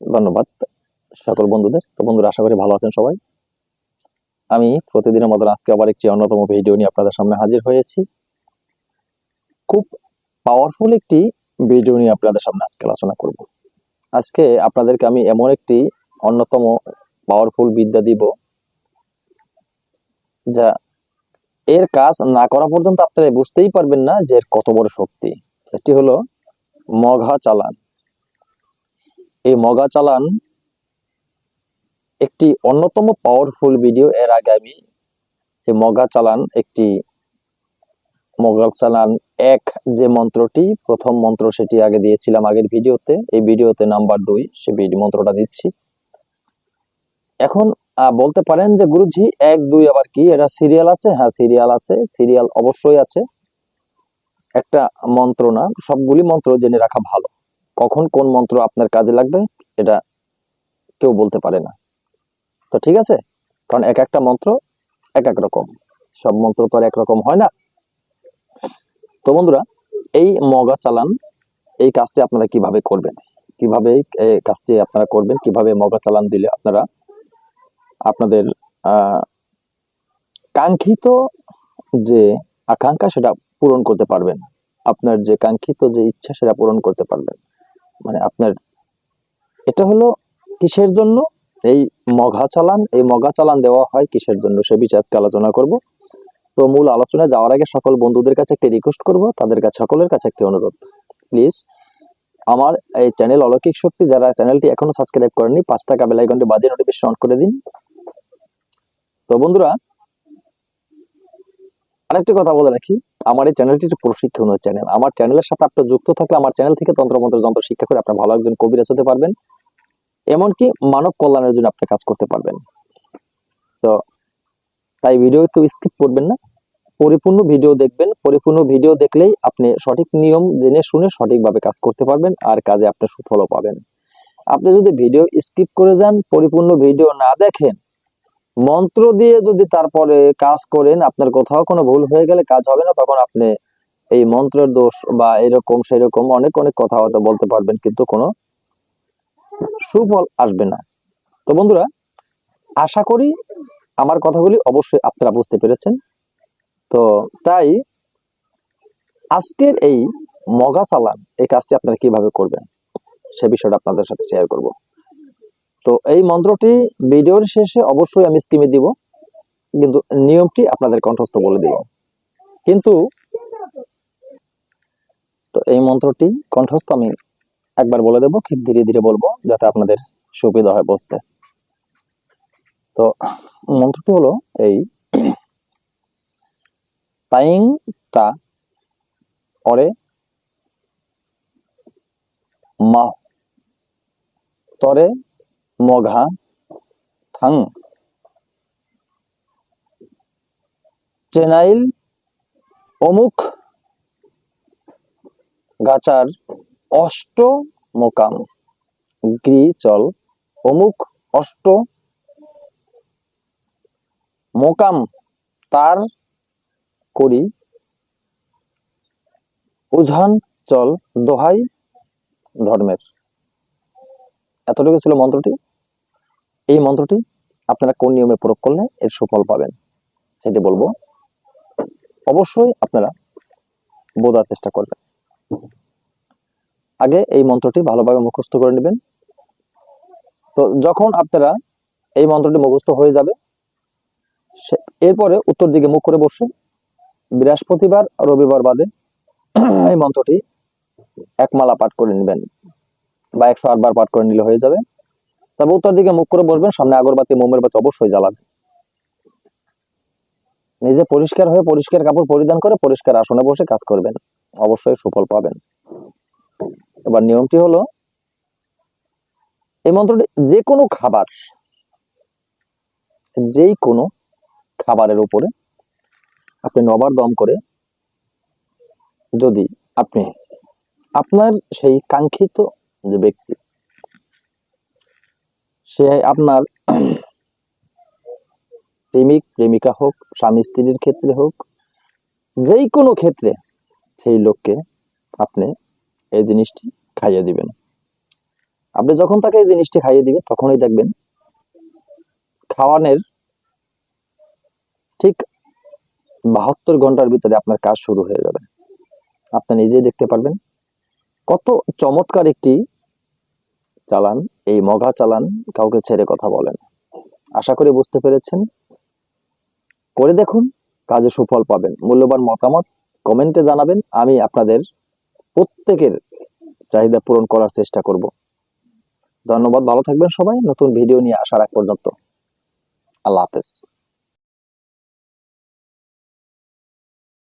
ধন্যবাদ সকল বন্ধুদের। তো বন্ধুরা, আশা করি ভালো আছেন সবাই। আমি প্রতিদিনের মতন আজকে আবার একটি অন্যতম ভিডিও নিয়ে আপনাদের সামনে হাজির হয়েছি। খুব পাওয়ারফুল একটি ভিডিও নিয়ে আপনাদের সামনে আজকে আলোচনা করব। আজকে আপনাদেরকে আমি এমন একটি অন্যতম পাওয়ারফুল বিদ্যা দিব, যা এর কাজ না করা পর্যন্ত আপনারা বুঝতেই পারবেন না যে এর কত বড় শক্তি। এটি হলো মঘা চালান। এই মগা চালান একটি অন্যতম পাওয়ারফুল ভিডিও এর আগে আমি এই মগা চালান একটি মগা চালান এক যে মন্ত্রটি, প্রথম মন্ত্র সেটি আগে দিয়েছিলাম আগের ভিডিওতে। এই ভিডিওতে নাম্বার দুই, সে মন্ত্রটা দিচ্ছি। এখন বলতে পারেন যে গুরুজি, এক, দুই আবার কি? এটা সিরিয়াল আছে? হ্যাঁ সিরিয়াল আছে। সিরিয়াল অবশ্যই আছে। একটা মন্ত্র না, সবগুলি মন্ত্র জেনে রাখা ভালো। কখন কোন মন্ত্র আপনার কাজে লাগবে, এটা কেউ বলতে পারে না। তো ঠিক আছে? কারণ এক একটা মন্ত্র এক এক রকম। সব মন্ত্র তো আর একরকম হয় না। তো বন্ধুরা, এই মগা চালান, এই কাজটি আপনারা কীভাবে করবেন? কীভাবে এই কাজটি আপনারা করবেন? কীভাবে মগা চালান দিলে আপনারা আপনাদের কাঙ্ক্ষিত যে আকাঙ্ক্ষা সেটা পূরণ করতে পারবেন। আপনার যে কাঙ্ক্ষিত যে ইচ্ছা সেটা পূরণ করতে পারবেন। মানে আপনার, এটা হলো কিসের জন্য? এই মঘা চালান, এই মঘা চালান দেওয়া হয় কিসের জন্য? সে বিষয়ে আজকে আলোচনা করব। তো মূল আলোচনায় যাওয়ার আগে সকল বন্ধুদের কাছে একটি রিকোয়েস্ট করব, তাদের কাছে, সকলের কাছে একটি অনুরোধ। প্লিজ আমার এই চ্যানেল অলৌকিক শক্তি, যারা চ্যানেলটি এখনও সাবস্ক্রাইব করেননি পাঁচ টাকা বেলাইকনটি বাজিয়ে নোটিফিকেশন অন করে দিন। তো বন্ধুরা আরেকটি কথা বলে রাখি, আমার এই চ্যানেলটি একটি প্রশিক্ষণের চ্যানেল আমার চ্যানেলের সাথে আপনার যুক্ত থাকলে আমার চ্যানেল থেকে তন্ত্রমন্ত্র, যন্ত্র শিক্ষা করে আপনার ভালো একজন কবিরাজ হতে পারবেন। এমনকি মানব কল্যাণের জন্য আপনি কাজ করতে পারবেন। তো তাই ভিডিও একটু স্কিপ করবেন না। পরিপূর্ণ ভিডিও দেখবেন। পরিপূর্ণ ভিডিও দেখলেই আপনি সঠিক নিয়ম জেনে শুনে সঠিকভাবে কাজ করতে পারবেন আর কাজে আপনি সুফলও পাবেন। আপনি যদি ভিডিও স্কিপ করে যান, পরিপূর্ণ ভিডিও না দেখেন মন্ত্র দিয়ে যদি তারপরে কাজ করেন, আপনার কোথাও কোনো ভুল হয়ে গেলে কাজ হবে না, তখন আপনি এই মন্ত্রের দোষ বা এরকম সেরকম অনেক অনেক কথা হয়তো বলতে পারবেন, কিন্তু কোনো সুফল আসবে না। তো বন্ধুরা, আশা করি আমার কথাগুলি অবশ্যই আপনারা বুঝতে পেরেছেন। তো তাই আজকের এই মগা চালান এই কাজটি আপনারা কীভাবে করবেন, সে বিষয়টা আপনাদের সাথে শেয়ার করব। তো এই মন্ত্রটি ভিডিওর শেষে অবশ্যই আমি স্কিমে দিব, কিন্তু নিয়মটি আপনাদের কণ্ঠস্থ বলে দিব। কিন্তু তো এই মন্ত্রটি কণ্ঠস্থ আমি একবার বলে দেবো খুব ধীরে ধীরে বলব, যাতে আপনাদের সুবিধা হয় বুঝতে। তো মন্ত্রটি হলো এই, তাইং তা অরে মা তরে মঘা, থাং। চেনাইল, অমুক গাচার অষ্ট মোকাম। গ্রি, চল। অমুক, অষ্ট মোকাম, তার করি। উজান চল, দোহাই, ধর্মের। এতটুকু ছিল মন্ত্রটি। এই মন্ত্রটি আপনারা কোন নিয়মে প্রয়োগ করলে এর সুফল পাবেন? সেটি বলব, অবশ্যই আপনারা বোঝার চেষ্টা করবেন। আগে এই মন্ত্রটি ভালোভাবে মুখস্থ করে নেবেন। তো যখন আপনারা এই মন্ত্রটি মুখস্থ হয়ে যাবে এরপরে উত্তর দিকে মুখ করে বসে বৃহস্পতিবার, রবিবার বাদে এই মন্ত্রটি এক মালা পাঠ করে নেবেন বা একশো আটবার পাঠ করে নিলে হয়ে যাবে। তবে উত্তর দিকে মুখ করে বসবেন, সামনে আগরবাতি মোমের বাতি অবশ্যই জ্বালাবেন। নিজে পরিষ্কার হয়ে পরিষ্কার কাপড় পরিধান করে পরিষ্কার আসনে বসে কাজ করবেন। অবশ্যই সুফল পাবেন। এবার নিয়মটি হলো, এই মন্ত্রটি যে কোনো খাবার যেই কোনো খাবারের উপরে আপনি নবার দম করে যদি আপনি আপনার সেই কাঙ্ক্ষিত যে ব্যক্তি সে আপনার প্রেমিক, প্রেমিকা হোক, স্বামী স্ত্রীর ক্ষেত্রে হোক, যেই কোনো ক্ষেত্রে সেই লোককে আপনি এই জিনিসটি খাইয়ে দিবেন। আপনি যখন তাকে এই জিনিসটি খাইয়ে দিবেন, তখনই দেখবেন খাওয়ানোর ঠিক বাহাত্তর ঘণ্টার ভিতরে আপনার কাজ শুরু হয়ে যাবে। আপনি নিজেই দেখতে পারবেন কত চমৎকার একটি চালান, এই মগা চালান কাউকে ছেড়ে কথা বলেন। আশা করি বুঝতে পেরেছেন। করে দেখুন, কাজে সুফল পাবেন। মূল্যবান মতামত কমেন্টে জানাবেন। আমি আপনাদের প্রত্যেকের চাহিদা পূরণ করার চেষ্টা করব। ধন্যবাদ, ভালো থাকবেন সবাই। নতুন ভিডিও নিয়ে আসার এক পর্যন্ত। আল্লাহ হাফেজ।